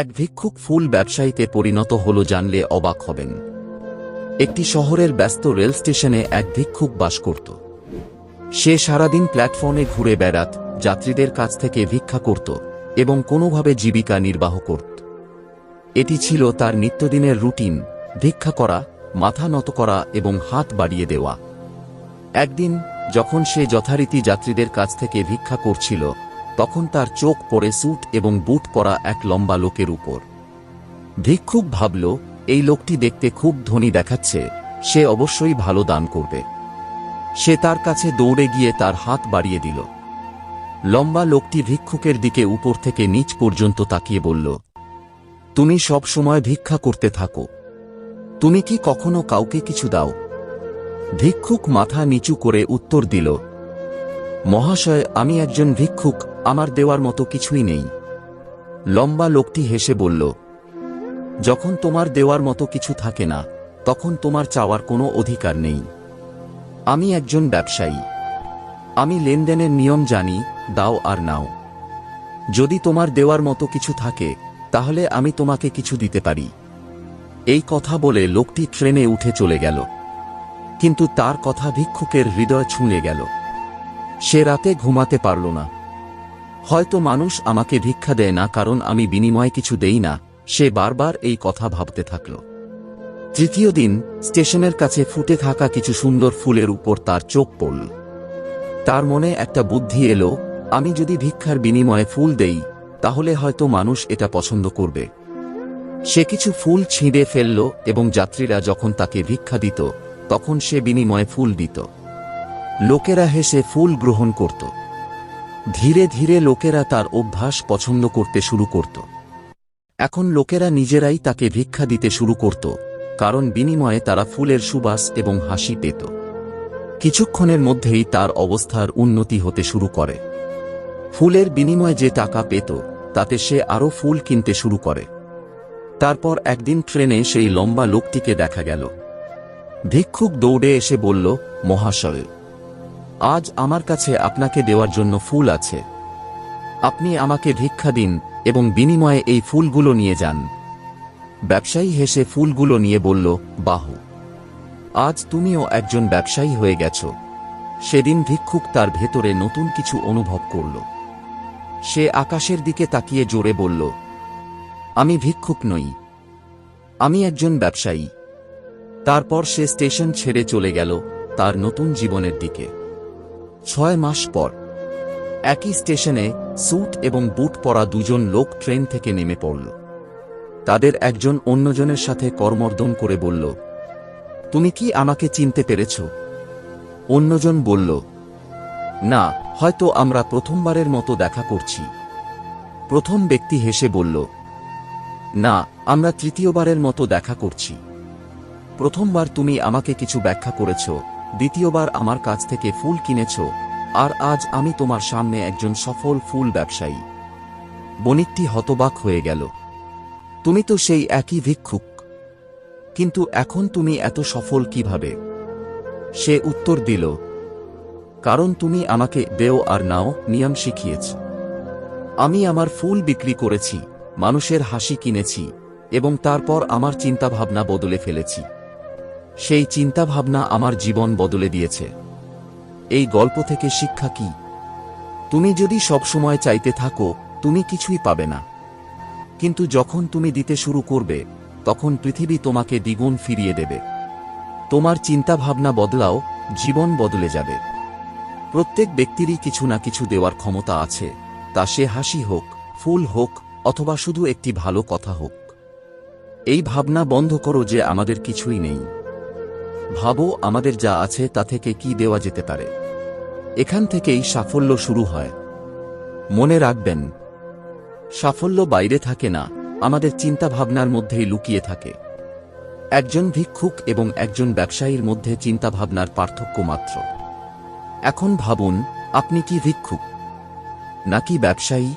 এক ভিক্ষুক ফুল ব্যবসায়ীতে পরিণত হল জানলে অবাক হবেন। একটি শহরের ব্যস্ত রেল স্টেশনে এক ভিক্ষুক বাস করত। সে সারাদিন প্ল্যাটফর্মে ঘুরে বেড়াত, যাত্রীদের কাছ থেকে ভিক্ষা করত এবং কোনোভাবে জীবিকা নির্বাহ করত। এটি ছিল তার নিত্যদিনের রুটিন, ভিক্ষা করা, মাথা নত করা এবং হাত বাড়িয়ে দেওয়া। একদিন, যখন সে যথারীতি যাত্রীদের কাছ থেকে ভিক্ষা করছিল তখন তার চোখ পড়ে স্যুট এবং বুট পরা এক লম্বা লোকের উপর। ভিক্ষুক ভাবল, এই লোকটি দেখতে খুব ধনী দেখাচ্ছে, সে অবশ্যই ভালো দান করবে। সে তার কাছে দৌড়ে গিয়ে তার হাত বাড়িয়ে দিল। লম্বা লোকটি ভিক্ষুকের দিকে উপর থেকে নিচ পর্যন্ত তাকিয়ে বলল, তুমি সব সময় ভিক্ষা করতে থাকো। তুমি কি কখনো কাউকে কিছু দাও? ভিক্ষুক মাথা নিচু করে উত্তর দিল, মহাশয়, আমি একজন ভিক্ষুক আমার দেওয়ার মতো কিছুই নেই। লম্বা লোকটি হেসে বলল, যখন তোমার দেওয়ার মতো কিছু থাকে না, তখন তোমার চাওয়ার কোনো অধিকার নেই। আমি একজন ব্যবসায়ী। আমি লেনদেনের নিয়ম জানি, দাও আর নাও। যদি তোমার দেওয়ার মতো কিছু থাকে, তাহলে আমি তোমাকে কিছু দিতে পারি। এই কথা বলে লোকটি ট্রেনে উঠে চলে গেল। কিন্তু তার কথা ভিক্ষুকের হৃদয় ছুঁয়ে গেল। সে রাতে ঘুমাতে পারল না। হয়তো মানুষ আমাকে ভিক্ষা দেয় না কারণ আমি বিনিময়ে কিছু দেই না, সে বারবার এই কথা ভাবতে থাকল। তৃতীয় দিন, স্টেশনের কাছে ফুটে থাকা কিছু সুন্দর ফুলের উপর তার চোখ পড়ল। তার মনে একটা বুদ্ধি এলো, আমি যদি ভিক্ষার বিনিময়ে ফুল দেই, তাহলে হয়তো মানুষ এটা পছন্দ করবে। সে কিছু ফুল ছিঁড়ে ফেলল এবং যাত্রীরা যখন তাকে ভিক্ষা দিত, তখন সে বিনিময়ে ফুল দিত। লোকেরা হেসে ফুল গ্রহণ করত। ধীরে ধীরে লোকেরা তার অভ্যাস পছন্দ করতে শুরু করত। এখন লোকেরা নিজেরাই তাকে ভিক্ষা দিতে শুরু করত, কারণ বিনিময়ে তারা ফুলের সুবাস এবং হাসি পেত। কিছুক্ষণের মধ্যেই তার অবস্থার উন্নতি হতে শুরু করে। ফুলের বিনিময়ে যে টাকা পেত, তাতে সে আরও ফুল কিনতে শুরু করে। তারপর একদিন ট্রেনে সেই লম্বা লোকটিকে দেখা গেল। ভিক্ষুক দৌড়ে এসে বলল, মহাশয় আজ আমার কাছে আপনাকে দেওয়ার জন্য ফুল আছে। আপনি আমাকে ভিক্ষা দিন এবং বিনিময়ে এই ফুলগুলো নিয়ে যান। ব্যবসায়ী হেসে ফুলগুলো নিয়ে বলল, বাহু, আজ তুমিও একজন ব্যবসায়ী হয়ে গেছ। সেদিন ভিক্ষুক তার ভেতরে নতুন কিছু অনুভব করল। সে আকাশের দিকে তাকিয়ে জোরে বলল, আমি ভিক্ষুক নই। আমি একজন ব্যবসায়ী। তারপর সে স্টেশন ছেড়ে চলে গেল তার নতুন জীবনের দিকে। ছয় মাস পর, একই স্টেশনে স্যুট এবং বুট পরা দুজন লোক ট্রেন থেকে নেমে পড়ল। তাদের একজন অন্যজনের সাথে কর্মর্দন করে বলল, তুমি কি আমাকে চিনতে পেরেছ? অন্যজন বলল, না, হয়তো আমরা প্রথমবারের মতো দেখা করছি। প্রথম ব্যক্তি হেসে বলল, না, আমরা তৃতীয়বারের মতো দেখা করছি। প্রথমবার তুমি আমাকে কিছু ব্যাখ্যা করেছ। দ্বিতীয়বার আমার কাছ থেকে ফুল কিনেছ, আর আজ আমি তোমার সামনে একজন সফল ফুল ব্যবসায়ী। বণিকটি হতবাক হয়ে গেল। তুমি তো সেই একই ভিক্ষুক। কিন্তু এখন তুমি এত সফল কীভাবে? সে উত্তর দিল, কারণ তুমি আমাকে দেও আর নাও নিয়ম শিখিয়েছ। আমি আমার ফুল বিক্রি করেছি, মানুষের হাসি কিনেছি, এবং তারপর আমার চিন্তাভাবনা বদলে ফেলেছি। সেই চিন্তাভাবনা আমার জীবন বদলে দিয়েছে। এই গল্প থেকে শিক্ষা কি? তুমি যদি সবসময় চাইতে থাকো, তুমি কিছুই পাবে না। কিন্তু যখন তুমি দিতে শুরু করবে, তখন পৃথিবী তোমাকে দ্বিগুণ ফিরিয়ে দেবে। তোমার চিন্তাভাবনা বদলাও, জীবন বদলে যাবে। প্রত্যেক ব্যক্তিরই কিছু না কিছু দেওয়ার ক্ষমতা আছে, তা সে হাসি হোক, ফুল হোক, অথবা শুধু একটি ভালো কথা হোক। এই ভাবনা বন্ধ করো যে আমাদের কিছুই নেই। ভাবো আমাদের যা আছে তা থেকে কি দেওয়া যেতে পারে। এখান থেকেই সাফল্য শুরু হয়। মনে রাখবেন, সাফল্য বাইরে থাকে না, আমাদের চিন্তাভাবনার মধ্যেই লুকিয়ে থাকে। একজন ভিক্ষুক এবং একজন ব্যবসায়ীর মধ্যে চিন্তাভাবনার পার্থক্য মাত্র। এখন ভাবুন, আপনি কি ভিক্ষুক? নাকি ব্যবসায়ী?